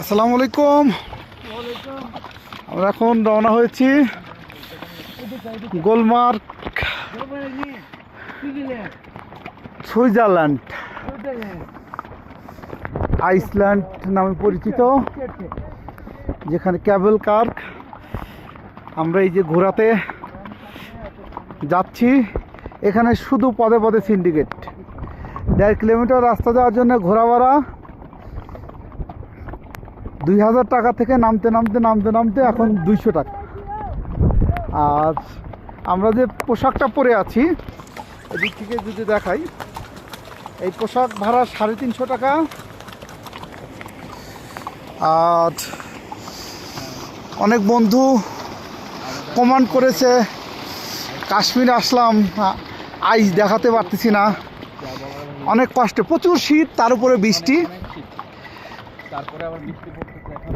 আসসালামু আলাইকুম। আমরা এখন রওনা হয়েছি গোলমার্ক সুইজারল্যান্ড। আইসল্যান্ড নামে পরিচিত, যেখানে ক্যাবেল কার্ক। আমরা এই যে ঘোরাতে যাচ্ছি, এখানে শুধু পদে পদে সিন্ডিকেট। দেড় কিলোমিটার রাস্তা যাওয়ার জন্য ঘোরা ভাড়া দুই হাজার টাকা থেকে নামতে নামতে নামতে নামতে এখন দুইশো টাকা। আর আমরা যে পোশাকটা পরে আছি, এদিক থেকে যদি দেখাই, এই পোশাক ভাড়া সাড়ে তিনশো টাকা। আর অনেক বন্ধু কমান্ড করেছে, কাশ্মীর আসলাম, আইস দেখাতে পারতেছি না। অনেক কষ্টে, প্রচুর শীত, তার উপরে বৃষ্টি। তারপরে আবার বৃষ্টি পড়তেছে এখন।